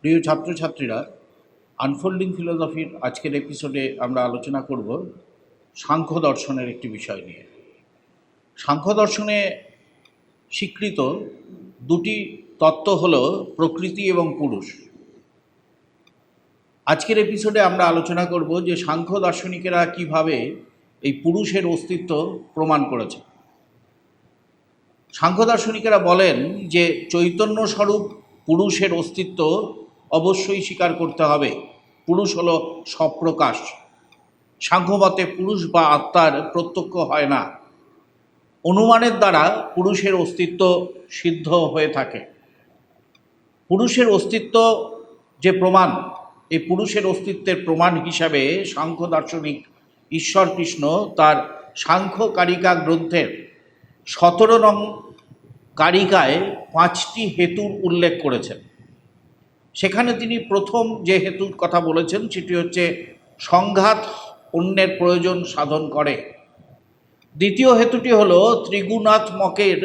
প্রিয় ছাত্রছাত্রীরা আনফোল্ডিং ফিলোসফির আজকের এপিসোডে আমরা আলোচনা করব সাংখ্য দর্শনের একটি বিষয় নিয়ে। সাংখ্য দর্শনে স্বীকৃত দুটি তত্ত্ব হল প্রকৃতি এবং পুরুষ। আজকের এপিসোডে আমরা আলোচনা করব যে সাংখ্য দার্শনিকেরা কীভাবে এই পুরুষের অস্তিত্ব প্রমাণ করেছে। সাংখ্য দার্শনিকেরা বলেন যে চৈতন্য স্বরূপ পুরুষের অস্তিত্ব অবশ্যই স্বীকার করতে হবে। পুরুষ হলো স্বপ্রকাশ সাংখ্যমতে পুরুষ বা আত্মার প্রত্যক্ষ হয় না। অনুমানের দ্বারা পুরুষের অস্তিত্ব সিদ্ধ হয়ে থাকে। পুরুষের অস্তিত্ব যে প্রমাণ, এই পুরুষের অস্তিত্বের প্রমাণ হিসাবে সাংখ্য দার্শনিক ঈশ্বর কৃষ্ণ তার সাংখ্যকারিকা গ্রন্থের সতেরো নং কারিকায় পাঁচটি হেতুর উল্লেখ করেছেন। সেখানে তিনি প্রথম যে হেতুর কথা বলেছেন, সেটি হচ্ছে সংঘাত অন্যের প্রয়োজন সাধন করে। দ্বিতীয় হেতুটি হল ত্রিগুণাত্মকের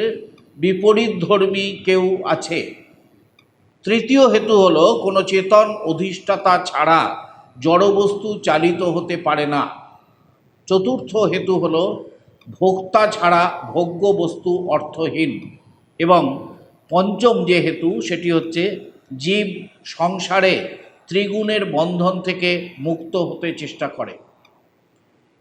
বিপরীত ধর্মী কেউ আছে। তৃতীয় হেতু হল, কোনো চেতন অধিষ্ঠাতা ছাড়া জড়বস্তু চালিত হতে পারে না। চতুর্থ হেতু হল ভোক্তা ছাড়া ভোগ্য বস্তু অর্থহীন। এবং পঞ্চম যে হেতু, সেটি হচ্ছে জীব সংসারে ত্রিগুণের বন্ধন থেকে মুক্ত হতে চেষ্টা করে।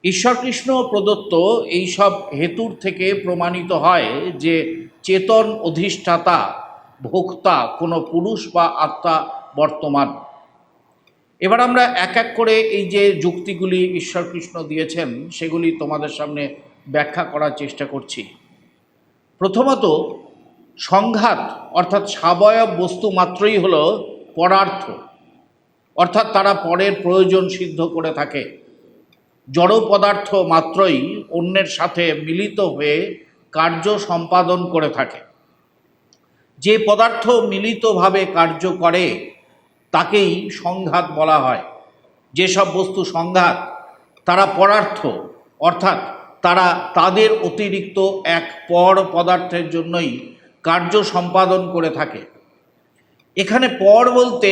ঈশ্বরকৃষ্ণ প্রদত্ত এইসব হেতুর থেকে প্রমাণিত হয় যে চেতন অধিষ্ঠাতা ভোক্তা কোনো পুরুষ বা আত্মা বর্তমান। এবার আমরা এক এক করে এই যে যুক্তিগুলি ঈশ্বরকৃষ্ণ দিয়েছেন, সেগুলি তোমাদের সামনে ব্যাখ্যা করার চেষ্টা করছি। প্রথমত, সংঘাত, অর্থাৎ সাবয়ব বস্তু মাত্রই হল পরার্থ অর্থাৎ তারা পরের প্রয়োজন সিদ্ধ করে থাকে। জড় পদার্থ মাত্রই অন্যের সাথে মিলিত হয়ে কার্য সম্পাদন করে থাকে। যে পদার্থ মিলিতভাবে কার্য করে, তাকেই সংঘাত বলা হয়। যেসব বস্তু সংঘাত, তারা পরার্থ অর্থাৎ তারা তাদের অতিরিক্ত এক পর পদার্থের জন্যই কার্য সম্পাদন করে থাকে। এখানে পর বলতে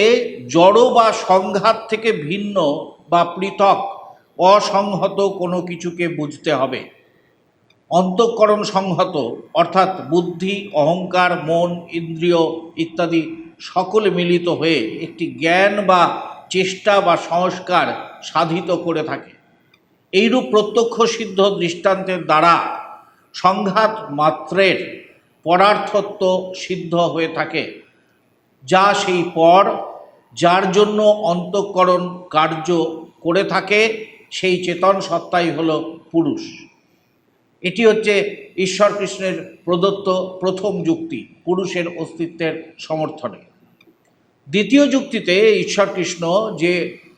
জড় বা সংঘাত থেকে ভিন্ন বা পৃথক, অসংহত কোনো কিছুকে বুঝতে হবে। অন্তঃকরণ সংহত, অর্থাৎ বুদ্ধি, অহংকার, মন, ইন্দ্রিয় ইত্যাদি সকলে মিলিত হয়ে একটি জ্ঞান বা চেষ্টা বা সংস্কার সাধিত করে থাকে। এইরূপ প্রত্যক্ষ সিদ্ধ দৃষ্টান্তের দ্বারা সংঘাত মাত্রের পরার্থত্ব সিদ্ধ হয়ে থাকে, যা সেই পর, যার জন্য অন্তঃকরণ কার্য করে থাকে, সেই চেতন সত্তাই হল পুরুষ। এটি হচ্ছে ঈশ্বর কৃষ্ণের প্রদত্ত প্রথম যুক্তি, পুরুষের অস্তিত্বের সমর্থনে। দ্বিতীয় যুক্তিতে ঈশ্বর কৃষ্ণ যে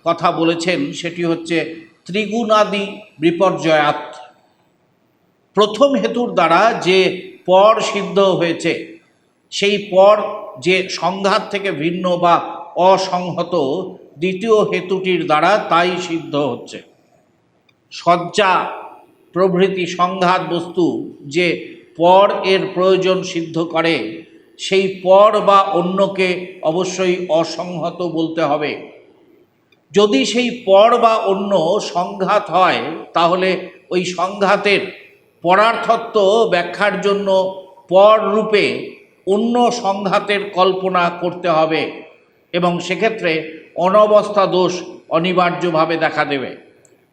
কথা বলেছেন, সেটি হচ্ছে ত্রিগুণাদি বিপর্যয়াত প্রথম হেতুর দ্বারা যে পর সিদ্ধ হয়েছে, সেই পর যে সংঘাত থেকে ভিন্ন বা অসংহত দ্বিতীয় হেতুটির দ্বারা তাই সিদ্ধ হচ্ছে। সজ্জা প্রভৃতি সংঘাত বস্তু যে পর এর প্রয়োজন সিদ্ধ করে, সেই পর বা অন্যকে অবশ্যই অসংহত বলতে হবে। যদি সেই পর বা অন্য সংঘাত হয়, তাহলে ওই সংঘাতের পরার্থত্ব ব্যাখ্যার জন্য পর রূপে অন্য সংঘাতের কল্পনা করতে হবে এবং সেক্ষেত্রে অনবস্থা দোষ অনিবার্যভাবে দেখা দেবে।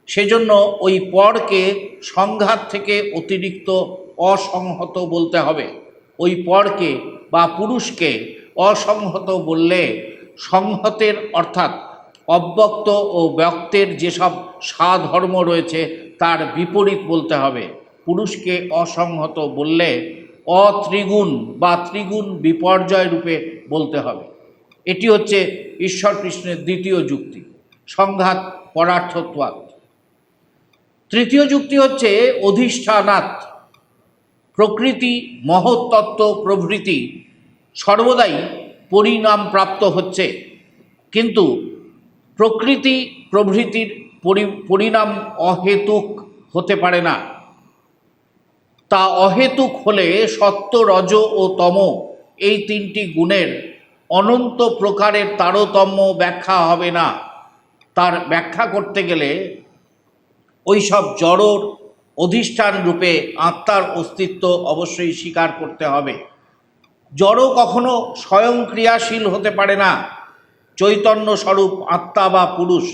সেজন্য ওই পরকে সংঘাত থেকে অতিরিক্ত অসংহত বলতে হবে। ওই পরকে বা পুরুষকে অসংহত বললে সংহতের অর্থাৎ অব্যক্ত ও ব্যক্তের যেসব সাধর্ম রয়েছে, তার বিপরীত বলতে হবে। পুরুষকে অসংহত বললে অত্রিগুণ বা ত্রিগুণ বিপর্যয় রূপে বলতে হবে। এটি হচ্ছে ঈশ্বর কৃষ্ণের দ্বিতীয় যুক্তি, সংঘাত, পরার্থত্বাৎ। তৃতীয় যুক্তি হচ্ছে অধিষ্ঠানাত প্রকৃতি মহত্তত্ত্ব প্রভৃতি সর্বদাই পরিণাম প্রাপ্ত হচ্ছে। কিন্তু প্রকৃতি প্রভৃতির পরি, পরিণাম অহেতুক হতে পারে না। তা অহেতুক হলে সত্য, রজ ও তম এই তিনটি গুণের অনন্ত প্রকারের তারতম্য ব্যাখ্যা হবে না। তার ব্যাখ্যা করতে গেলে ওই সব জড়র অধিষ্ঠান রূপে আত্মার অস্তিত্ব অবশ্যই স্বীকার করতে হবে। জড় কখনো স্বয়ং ক্রিয়াশীল হতে পারে না। চৈতন্য স্বরূপ আত্মা বা পুরুষ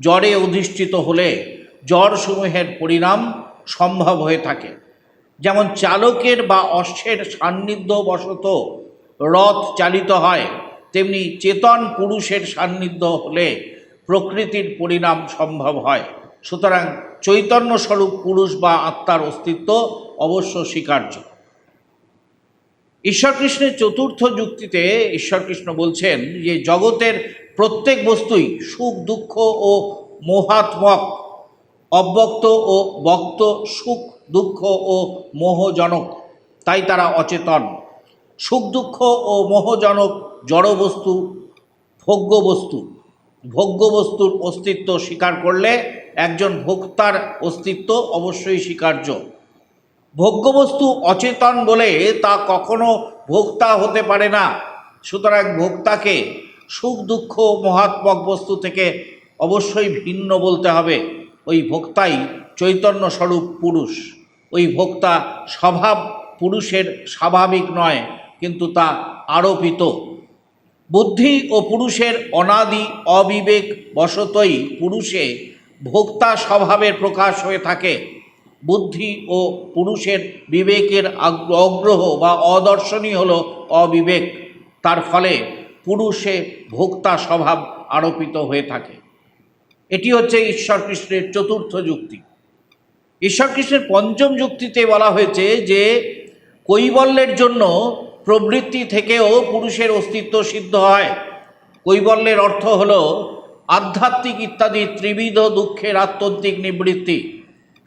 জ্বরে অধিষ্ঠিত হলে সমূহের পরিণাম সম্ভব হয়ে থাকে। যেমন চালকের বা অশ্বের সান্নিধ্যবশত রথ চালিত হয়, তেমনি চেতন পুরুষের সান্নিধ্য হলে প্রকৃতির পরিণাম সম্ভব হয়। সুতরাং চৈতন্য স্বরূপ পুরুষ বা আত্মার অস্তিত্ব অবশ্য স্বীকার্য। ঈশ্বরকৃষ্ণের চতুর্থ যুক্তিতে ঈশ্বরকৃষ্ণ বলছেন যে জগতের প্রত্যেক বস্তুই সুখ, দুঃখ ও মোহাত্মক, অব্যক্ত ও বক্ত, সুখ, দুঃখ ও মোহজনক, তাই তারা অচেতন। সুখ, দুঃখ ও মোহজনক জড়বস্তু ভোগ্য বস্তু। ভোগ্য বস্তুর অস্তিত্ব স্বীকার করলে একজন ভোক্তার অস্তিত্ব অবশ্যই স্বীকার্য। ভোগ্যবস্তু অচেতন বলে তা কখনো ভোক্তা হতে পারে না। সুতরাং ভোক্তাকে সুখ, দুঃখ মহাত্মক বস্তু থেকে অবশ্যই ভিন্ন বলতে হবে। ওই ভোক্তাই চৈতন্য স্বরূপ পুরুষ। ওই ভোক্তা স্বভাব পুরুষের স্বাভাবিক নয়, কিন্তু তা আরোপিত। বুদ্ধি ও পুরুষের অনাদি অবিবেক বশতই পুরুষে ভোক্তা স্বভাবের প্রকাশ হয়ে থাকে। বুদ্ধি ও পুরুষের বিবেকের অগ্রহ বা অদর্শনই হল অবিবেক। তার ফলে পুরুষে ভোক্তা স্বভাব আরোপিত হয়ে থাকে। এটি হচ্ছে ঈশ্বর কৃষ্ণের চতুর্থ যুক্তি। ঈশ্বর কৃষ্ণের পঞ্চম যুক্তিতে বলা হয়েছে যে, কৈবল্যের জন্য প্রবৃত্তি থেকেও পুরুষের অস্তিত্ব সিদ্ধ হয়। কৈবল্যের অর্থ হল আধ্যাত্মিক ইত্যাদি ত্রিবিধ দুঃখের আত্যন্তিক নিবৃত্তি।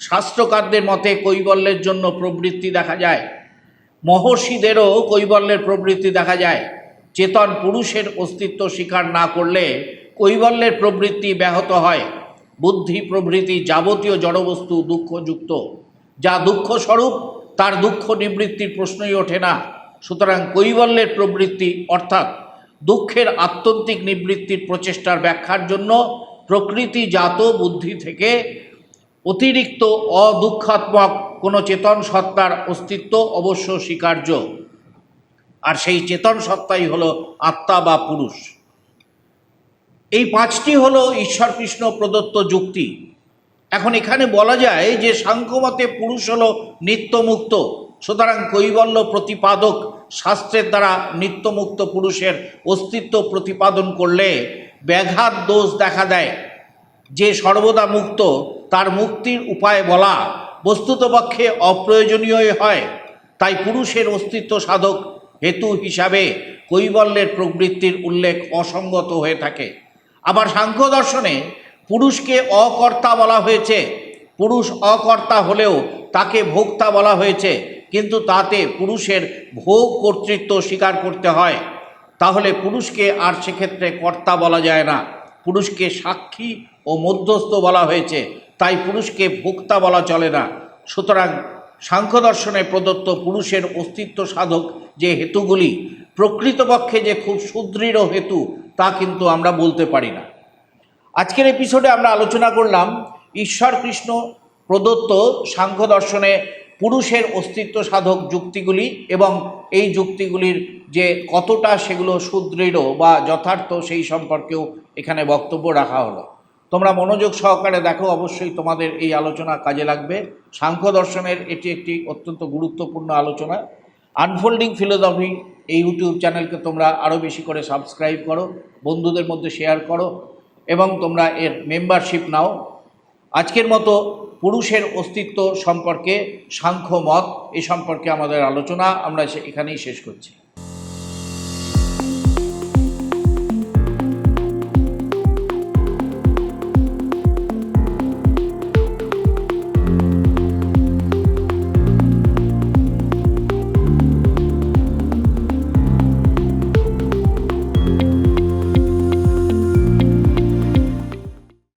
শাস্ত্রকারদের মতে কৈবল্যের জন্য প্রবৃত্তি দেখা যায়। মহর্ষিদেরও কৈবল্যের প্রবৃত্তি দেখা যায়। চেতন পুরুষের অস্তিত্ব স্বীকার না করলে কৈবল্যের প্রবৃত্তি ব্যাহত হয়। বুদ্ধি প্রভৃতি যাবতীয় জড়বস্তু দুঃখযুক্ত। যা দুঃখ স্বরূপ তার দুঃখ নিবৃত্তির প্রশ্নই ওঠে না। সুতরাং কৈবল্যের প্রবৃত্তি অর্থাৎ দুঃখের আত্যন্তিক নিবৃত্তির প্রচেষ্টার ব্যাখ্যার জন্য প্রকৃতিজাত বুদ্ধি থেকে অতিরিক্ত অদুঃখাত্মক কোনো চেতন সত্তার অস্তিত্ব অবশ্য স্বীকার্য। আর সেই চেতন সত্তাই হলো আত্মা বা পুরুষ। এই পাঁচটি হলো ঈশ্বর কৃষ্ণ প্রদত্ত যুক্তি। এখন এখানে বলা যায় যে সাংখ্যমতে পুরুষ হলো নিত্যমুক্ত, সুতরাং কৈবল্য প্রতিপাদক শাস্ত্রের দ্বারা নিত্যমুক্ত পুরুষের অস্তিত্ব প্রতিপাদন করলে ব্যাঘাত দোষ দেখা দেয়। যে সর্বদা মুক্ত তার মুক্তির উপায় বলা বস্তুতপক্ষে অপ্রয়োজনীয়ই হয়। তাই পুরুষের অস্তিত্ব সাধক হেতু হিসাবে কৈবল্যের প্রবৃত্তির উল্লেখ অসঙ্গত হয়ে থাকে। আবার সাংখ্য দর্শনে পুরুষকে অকর্তা বলা হয়েছে। পুরুষ অকর্তা হলেও তাকে ভোক্তা বলা হয়েছে, কিন্তু তাতে পুরুষের ভোগ কর্তৃত্ব স্বীকার করতে হয়। তাহলে পুরুষকে আর সেক্ষেত্রে কর্তা বলা যায় না। পুরুষকে সাক্ষী ও মধ্যস্থ বলা হয়েছে। তাই পুরুষকে ভোক্তা বলা চলে না। সুতরাং সাংখ্য দর্শনে প্রদত্ত পুরুষের অস্তিত্ব সাধক যে হেতুগুলি, প্রকৃতপক্ষে যে খুব সুদৃঢ় হেতু, তা কিন্তু আমরা বলতে পারি না। আজকের এপিসোডে আমরা আলোচনা করলাম, ঈশ্বর কৃষ্ণ প্রদত্ত সাংখ্য দর্শনে পুরুষের অস্তিত্ব সাধক যুক্তিগুলি এবং এই যুক্তিগুলির যে কতটা সেগুলো সুদৃঢ় বা যথার্থ সেই সম্পর্কেও এখানে বক্তব্য রাখা হলো। তোমরা মনোযোগ সহকারে দেখো, অবশ্যই তোমাদের এই আলোচনা কাজে লাগবে। সাংখ্য দর্শনের এটি একটি অত্যন্ত গুরুত্বপূর্ণ আলোচনা। আনফোল্ডিং ফিলোসফি এই ইউটিউব চ্যানেলকে তোমরা আরও বেশি করে সাবস্ক্রাইব করো, বন্ধুদের মধ্যে শেয়ার করো, এবং তোমরা এর মেম্বারশিপ নাও। আজকের মতো পুরুষের অস্তিত্ব সম্পর্কে সাংখ্য মত এ সম্পর্কে আমাদের আলোচনা আমরা এখানেই শেষ করছি।